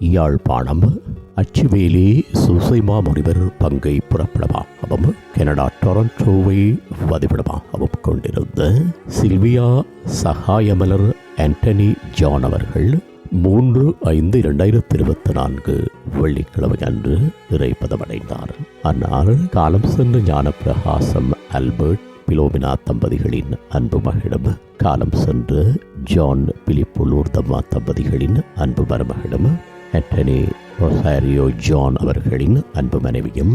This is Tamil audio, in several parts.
யாழ்ப்பாணம் அச்சுவேலி சுசைமா முனிவர் பங்கை புறப்படமாகவும் கனடா டொரண்டோவை வதிவிடமாகவும் கொண்டிருந்த சில்வியா சகாயமலர் ஆண்டனி ஜான் அவர்கள் மூன்று ஐந்து இரண்டாயிரத்தி இருபத்தி நான்கு வெள்ளிக்கிழமை அன்று இறைப்பதமடைந்தார் அன்னார் காலம் சென்ற ஞானப்பிரகாசம் ஆல்பர்ட் பிலோமினா தம்பதிகளின் அன்பு மகளிடம் காலம் சென்று ஜான் பிலிப்புலூர் தம்மா தம்பதிகளின் அன்பு மருமகளிடம் ஆண்டனி ரொசாரியோ ஜான் அவர்களின் அன்பு மனைவியும்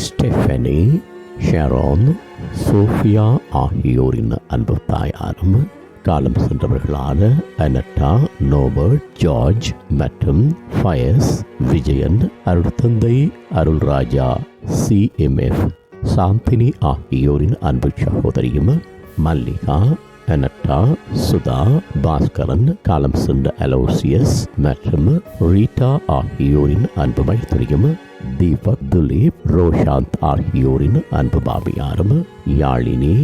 ஸ்டெஃபனி ஷெரோன் சோஃபியா ஆகியோரின் அன்பு தாயாரும் காலம் சென்றவர்களான அனட்டா நோபர்ட் ஜார்ஜ் மற்றும் ஃபயஸ் விஜயன் அருட்தந்தை அருள்ராஜா சிஎம்எஃப் சாந்தினி ஆகியோரின் அன்பு சகோதரியும் மல்லிகா அனட்டா சுதா பாஸ்கரன் காலம் சென்ற அலோசியஸ் மற்றும் ரீட்டா ஆகியோரின் அன்பு மைத்துரியும் தீபக் துலீப் ரோஷாந்த் ஆகியோரின் அன்பு பாபியாரும் யாழினி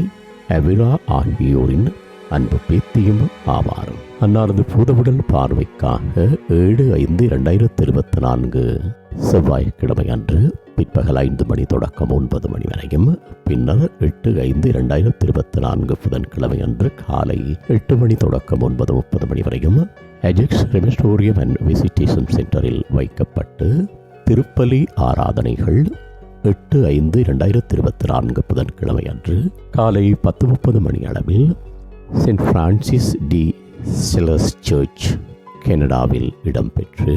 அவிரா ஆகியோரின் அன்பு பேத்தியும் ஆவார் அன்னாரது பூதவுடல் பார்வைக்காக ஏழு ஐந்து இரண்டாயிரத்தி இருபத்தி நான்கு செவ்வாய்க்கிழமை அன்று பிற்பகல் ஐந்து மணி தொடக்கம் ஒன்பது மணி வரையும். பின்னர் எட்டு ஐந்து இரண்டாயிரத்தி இருபத்தி நான்கு புதன்கிழமை அன்று காலை எட்டு மணி தொடக்கம் ஒன்பது முப்பது மணி வரையும் எஜெக்ஸ் ரெமிஸ்டோரியம் அண்ட் விசிட்டேஷன் சென்டரில் வைக்கப்பட்டு திருப்பலி ஆராதனைகள் எட்டு ஐந்து இரண்டாயிரத்தி இருபத்தி நான்கு புதன்கிழமை அன்று காலை பத்து முப்பது மணி அளவில் Saint Francis de Sales church கனடாவில் இடம்பெற்று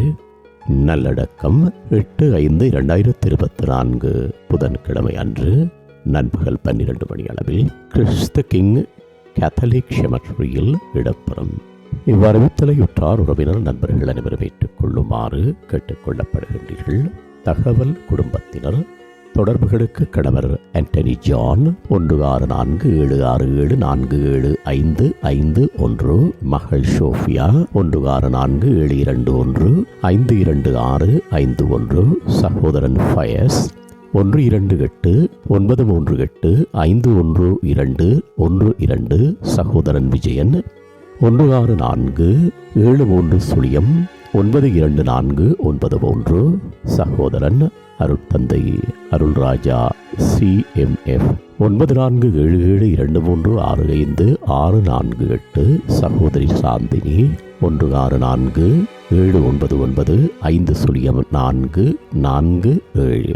நல்லடக்கம் எட்டு ஐந்து இரண்டாயிரத்தி இருபத்தி நான்கு புதன்கிழமை அன்று நண்பகல் பன்னிரண்டு மணி அளவில் கிறிஸ்த கிங் கேத்தலிக் செமட்ரியில் இடம்பெறும். இவ்வறிவித்தலையுற்றார் உறவினர் நண்பர்கள் அனைவரும் ஏற்றுக்கொள்ளுமாறு கேட்டுக்கொள்ளப்படுகின்றீர்கள். தகவல் குடும்பத்தினர் தொடர்புகளுக்கு கணவர் ஆண்டனி ஜான் ஒன்று ஆறு நான்கு ஏழு ஆறு ஏழு நான்கு ஏழு ஐந்து ஐந்து ஒன்று மகள் ஷோஃபியா ஒன்று ஆறு நான்கு ஏழு இரண்டு ஒன்று ஐந்து இரண்டு ஆறு ஐந்து ஒன்று சகோதரன் ஃபயஸ் ஒன்று இரண்டு எட்டு ஒன்பது மூன்று எட்டு ஐந்து ஒன்று இரண்டு ஒன்று இரண்டு சகோதரன் விஜயன் ஒன்று ஆறு நான்கு ஏழு மூன்று சுழியம் ஒன்பது இரண்டு நான்கு ஒன்பது மூன்று. சகோதரன் அருட்தந்தை அருள்ராஜா சிஎம்எஃப் ஒன்பது நான்கு ஏழு ஏழு இரண்டு மூன்று ஆறு ஐந்து ஆறு நான்கு எட்டு. சகோதரி சாந்தினி ஒன்று ஆறு நான்கு ஏழு ஒன்பது ஒன்பது ஐந்து சுழியம் நான்கு நான்கு ஏழு.